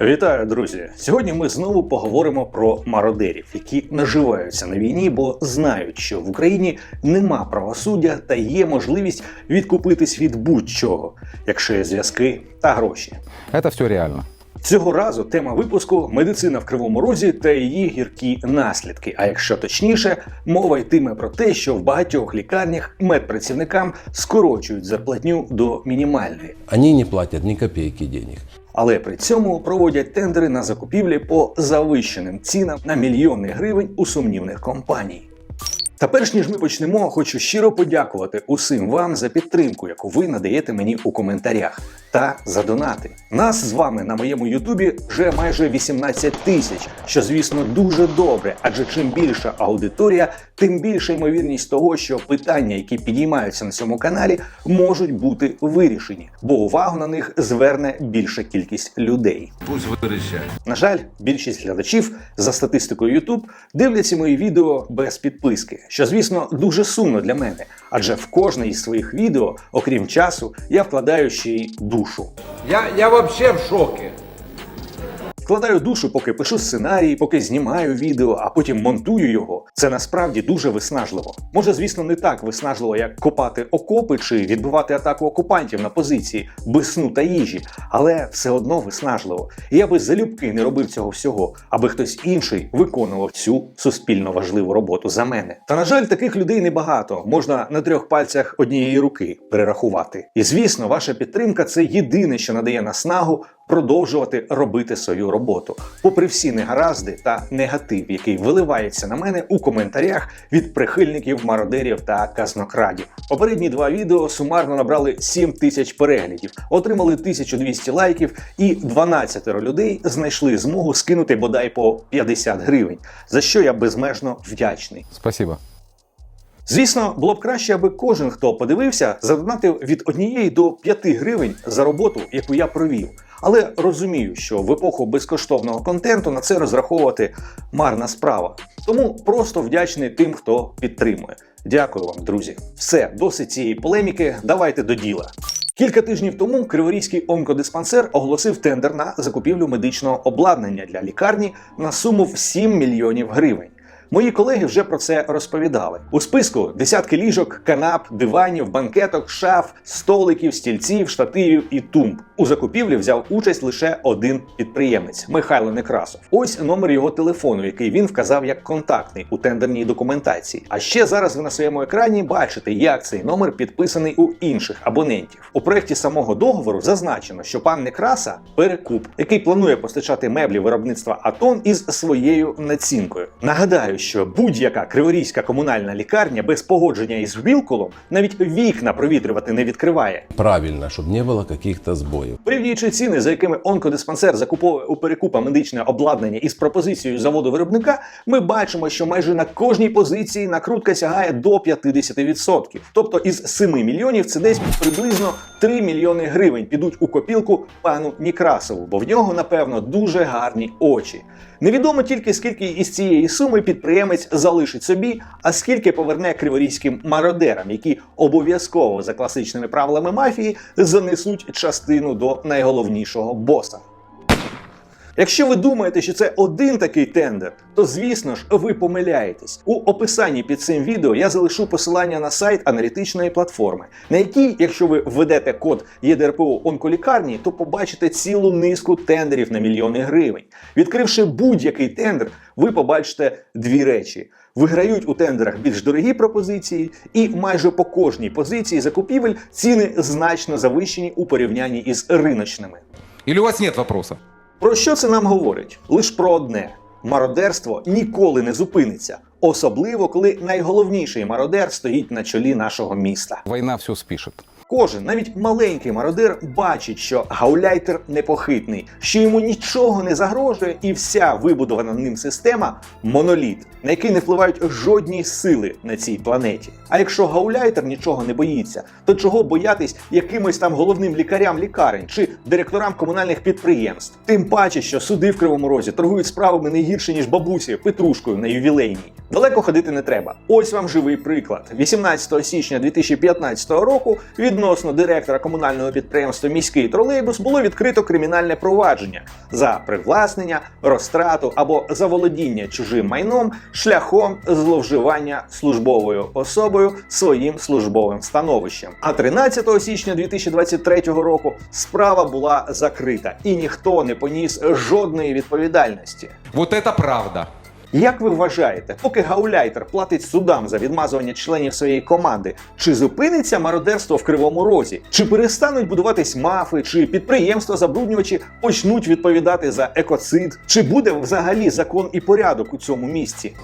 Вітаю, друзі! Сьогодні ми знову поговоримо про мародерів, які наживаються на війні, бо знають, що в Україні нема правосуддя та є можливість відкупитись від будь-чого, якщо є зв'язки та гроші. Это все реально. Цього разу тема випуску медицина в кривому розі та її гіркі наслідки. А якщо точніше, мова йтиме про те, що в багатьох лікарнях медпрацівникам скорочують зарплатню до мінімальної. Они не платят ни копейки денег. Але при цьому проводять тендери на закупівлі по завищеним цінам на мільйони гривень у сумнівних компаній. Та перш ніж ми почнемо, хочу щиро подякувати усім вам за підтримку, яку ви надаєте мені у коментарях, та за донати. Нас з вами на моєму Ютубі вже майже 18 тисяч, що звісно дуже добре, адже чим більша аудиторія, тим більша ймовірність того, що питання, які підіймаються на цьому каналі, можуть бути вирішені, бо увагу на них зверне більша кількість людей. Пусть выращают. На жаль, більшість глядачів за статистикою YouTube дивляться мої відео без підписки, що звісно дуже сумно для мене, адже в кожне із своїх відео, окрім часу, я вкладаю ще й душу. Я, я взагалі в шоке. Вкладаю душу, поки пишу сценарій, поки знімаю відео, а потім монтую його. Це насправді дуже виснажливо. Може, звісно, не так виснажливо, як копати окопи чи відбивати атаку окупантів на позиції без сну та їжі, але все одно виснажливо. І я би залюбки не робив цього всього, аби хтось інший виконував цю суспільно важливу роботу за мене. Та на жаль, таких людей небагато. Можна на трьох пальцях однієї руки перерахувати. І звісно, ваша підтримка це єдине, що надає наснагу продовжувати робити свою роботу, попри всі негаразди та негатив, який виливається на мене у коментарях від прихильників мародерів та казнокрадів. Попередні два відео сумарно набрали 7 тисяч переглядів, отримали 1200 лайків, і 12 людей знайшли змогу скинути бодай по 50 гривень, за що я безмежно вдячний. Спасибо. Звісно, було б краще, аби кожен, хто подивився, задонатив від однієї до 5 гривень за роботу, яку я провів. Але розумію, що в епоху безкоштовного контенту на це розраховувати марна справа. Тому просто вдячний тим, хто підтримує. Дякую вам, друзі. Все, досить цієї полеміки. Давайте до діла. Кілька тижнів тому Криворізький онкодиспансер оголосив тендер на закупівлю медичного обладнання для лікарні на суму в 7 мільйонів гривень. Мої колеги вже про це розповідали. У списку десятки ліжок, канап, диванів, банкеток, шаф, столиків, стільців, штативів і тумб. У закупівлі взяв участь лише один підприємець Михайло Некрасов. Ось номер його телефону, який він вказав як контактний у тендерній документації. А ще зараз ви на своєму екрані бачите, як цей номер підписаний у інших абонентів. У проєкті самого договору зазначено, що пан Некраса перекуп, який планує постачати меблі виробництва Атон із своєю націнкою. Нагадаю, що будь-яка криворізька комунальна лікарня без погодження із вілкулом навіть вікна провітрювати не відкриває. Правильно, чтобы не было каких-то сбоев. Порівнюючи ціни, за якими онкодиспансер закуповує у перекупа медичне обладнання із пропозицією заводу виробника, ми бачимо, що майже на кожній позиції накрутка сягає до 50%. Тобто із 7 мільйонів це десь приблизно 3 мільйони гривень підуть у копілку пану Нікрасову, бо в нього, напевно, дуже гарні очі. Невідомо тільки скільки із цієї суми підприємець залишить собі, а скільки поверне криворізьким мародерам, які обов'язково за класичними правилами мафії занесуть частину до найголовнішого боса. Якщо ви думаєте, що це один такий тендер, то звісно ж ви помиляєтесь. У описанні під цим відео я залишу посилання на сайт аналітичної платформи, на якій, якщо ви введете код ЄДРПО онколікарні, то побачите цілу низку тендерів на мільйони гривень. Відкривши будь-який тендер, ви побачите дві речі. Виграють у тендерах більш дорогі пропозиції, і майже по кожній позиції закупівель ціни значно завищені у порівнянні із риночними. Или у вас нет вопроса? Про що це нам говорить? Лиш про одне: мародерство ніколи не зупиниться, особливо коли найголовніший мародер стоїть на чолі нашого міста. Війна все спишет. Кожен, навіть маленький мародер, бачить, що гауляйтер непохитний, що йому нічого не загрожує, і вся вибудована ним система моноліт, на який не впливають жодні сили на цій планеті. А якщо гауляйтер нічого не боїться, то чого боятись якимось там головним лікарям лікарень чи директорам комунальних підприємств? Тим паче, що суди в Кривому Розі торгують справами не гірше ніж бабусі Петрушкою на ювілейній. Далеко ходити не треба. Ось вам живий приклад. 18 січня 2015 року від відносно директора комунального підприємства Міський тролейбус було відкрито кримінальне провадження за привласнення, розтрату або заволодіння чужим майном шляхом зловживання службовою особою своїм службовим становищем. А 13 січня 2023 року справа була закрита, і ніхто не поніс жодної відповідальності. Вот это правда. Як ви вважаєте, поки гауляйтер платить судам за відмазування членів своєї команди, чи зупиниться мародерство в кривому розі? Чи перестануть будуватись мафи, чи підприємства забруднювачі почнуть відповідати за екоцид? Чи буде взагалі закон і порядок у цьому місці?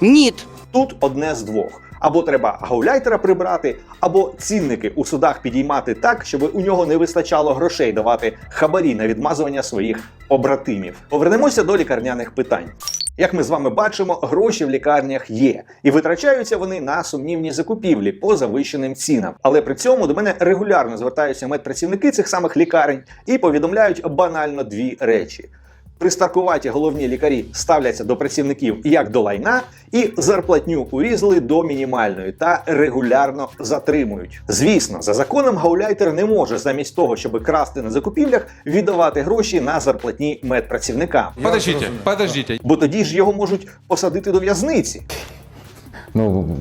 Нет. Тут одне з двох. Або треба гауляйтера прибрати, або цінники у судах підіймати так, щоб у нього не вистачало грошей давати хабарі на відмазування своїх побратимів. Повернемося до лікарняних питань. Як ми з вами бачимо, гроші в лікарнях є, і витрачаються вони на сумнівні закупівлі по завищеним цінам. Але при цьому до мене регулярно звертаються медпрацівники цих самих лікарень і повідомляють банально дві речі. Пристаркуваті головні лікарі ставляться до працівників як до лайна, і зарплатню урізали до мінімальної та регулярно затримують. Звісно, за законом гауляйтер не може замість того, щоб красти на закупівлях, віддавати гроші на зарплатні медпрацівникам. Подождите, подождите. Бо тоді ж його можуть посадити до в'язниці. Ну,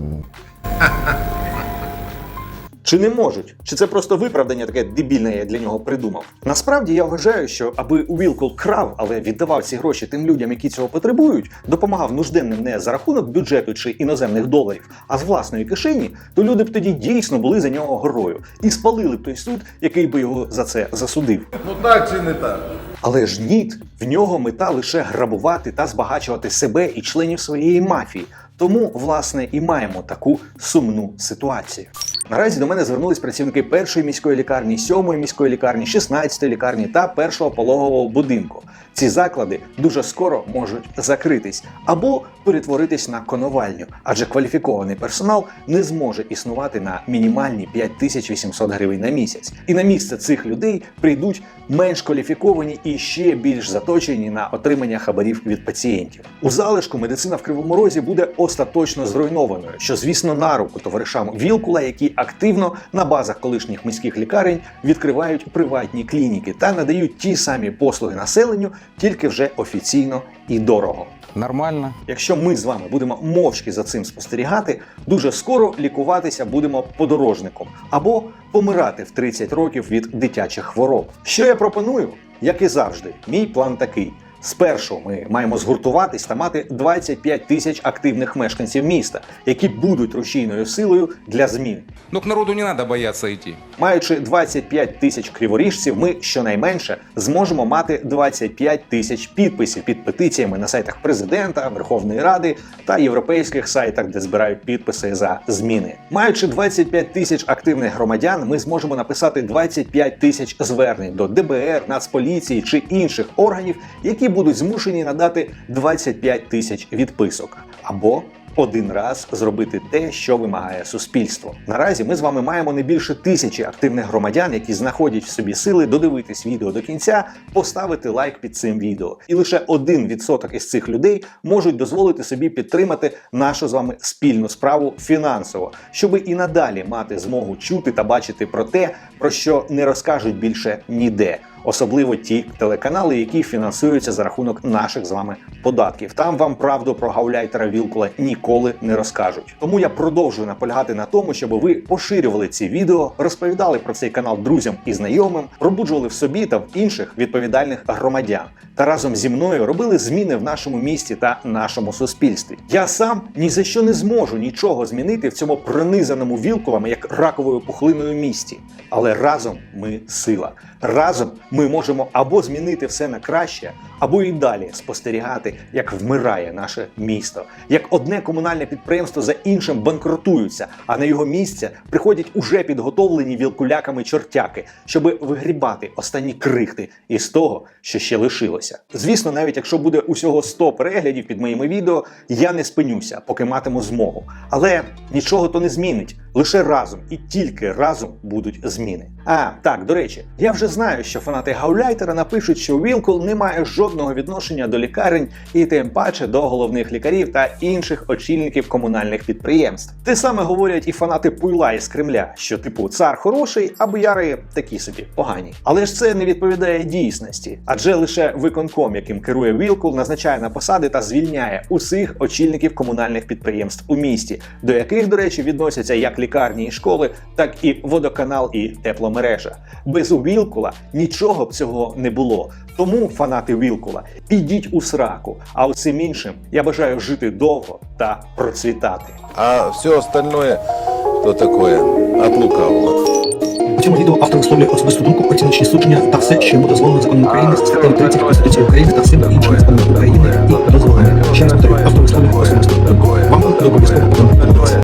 Чи не можуть? Чи це просто виправдання таке дебільне я для нього придумав? Насправді я вважаю, що аби Уілкол крав, але віддавав ці гроші тим людям, які цього потребують, допомагав нужденним не за рахунок бюджету чи іноземних доларів, а з власної кишені, то люди б тоді дійсно були за нього горою і спалили б той суд, який би його за це засудив. Ну так чи не так? Але ж ні, в нього мета лише грабувати та збагачувати себе і членів своєї мафії. Тому, власне, і маємо таку сумну ситуацію. Наразі до мене звернулись працівники першої міської лікарні, сьомої міської лікарні, 16-ї лікарні та першого пологового будинку. Ці заклади дуже скоро можуть закритись або перетворитись на коновальню, адже кваліфікований персонал не зможе існувати на мінімальні 5800 гривень на місяць. І на місце цих людей прийдуть менш кваліфіковані і ще більш заточені на отримання хабарів від пацієнтів. У залишку медицина в кривому розі буде остаточно зруйнованою, що звісно на руку товаришам Вілкула, які активно на базах колишніх міських лікарень відкривають приватні клініки та надають ті самі послуги населенню, тільки вже офіційно і дорого. нормально. Якщо ми з вами будемо мовчки за цим спостерігати, дуже скоро лікуватися будемо подорожником або помирати в 30 років від дитячих хвороб. Що я пропоную? Як і завжди, мій план такий. Спершу ми маємо згуртуватись та мати 25 тисяч активних мешканців міста, які будуть рушійною силою для змін. Ну, к народу не надо бояться идти. Маючи 25 тисяч криворіжців, ми щонайменше зможемо мати 25 тисяч підписів під петиціями на сайтах президента, Верховної Ради та європейських сайтах, де збирають підписи за зміни. Маючи 25 тисяч активних громадян, ми зможемо написати 25 тисяч звернень до ДБР, Нацполіції чи інших органів, які будуть змушені надати 25 тисяч відписок або один раз зробити те, що вимагає суспільство. Наразі ми з вами маємо не більше тисячі активних громадян, які знаходять в собі сили додивитись відео до кінця, поставити лайк під цим відео. І лише один відсоток із цих людей можуть дозволити собі підтримати нашу з вами спільну справу фінансово, щоби і надалі мати змогу чути та бачити про те, про що не розкажуть більше ніде особливо ті телеканали, які фінансуються за рахунок наших з вами податків. Там вам правду про гауляйтера Вілкула ніколи не розкажуть. Тому я продовжую наполягати на тому, щоб ви поширювали ці відео, розповідали про цей канал друзям і знайомим, пробуджували в собі та в інших відповідальних громадян. Та разом зі мною робили зміни в нашому місті та нашому суспільстві. Я сам ні за що не зможу нічого змінити в цьому пронизаному вілкулами як раковою пухлиною місті. Але разом ми сила. Разом ми можемо або змінити все на краще, або і далі спостерігати, як вмирає наше місто, як одне комунальне підприємство за іншим банкрутуються, а на його місце приходять уже підготовлені вілкуляками чортяки, щоб вигрібати останні крихти із того, що ще лишилося. Звісно, навіть якщо буде усього 100 переглядів під моїми відео, я не спинюся, поки матиму змогу. Але нічого то не змінить. Лише разом і тільки разом будуть зміни. А так, до речі, я вже знаю, що фанати Гауляйтера напишуть, що Вілкул не має жодного відношення до лікарень і тим паче до головних лікарів та інших очільників комунальних підприємств. Те саме говорять і фанати пуйла із Кремля, що типу цар хороший, а бояри такі собі погані. Але ж це не відповідає дійсності, адже лише виконком, яким керує Вілкул, назначає на посади та звільняє усіх очільників комунальних підприємств у місті, до яких, до речі, відносяться як лікарні і школи, так і водоканал і тепломережа. Без Вілкула нічого б цього не було. Тому, фанати Вілкула, ідіть у сраку. А усім іншим я бажаю жити довго та процвітати. А все остальное, то такое, от лукавого. У цьому відео автор висловлює особисту думку, оціночні судження та все, що йому дозволено законом України, статтею 30 Конституції України та всіма іншими законами України і дозволеними. Ще раз повторюю, автор висловлює особисту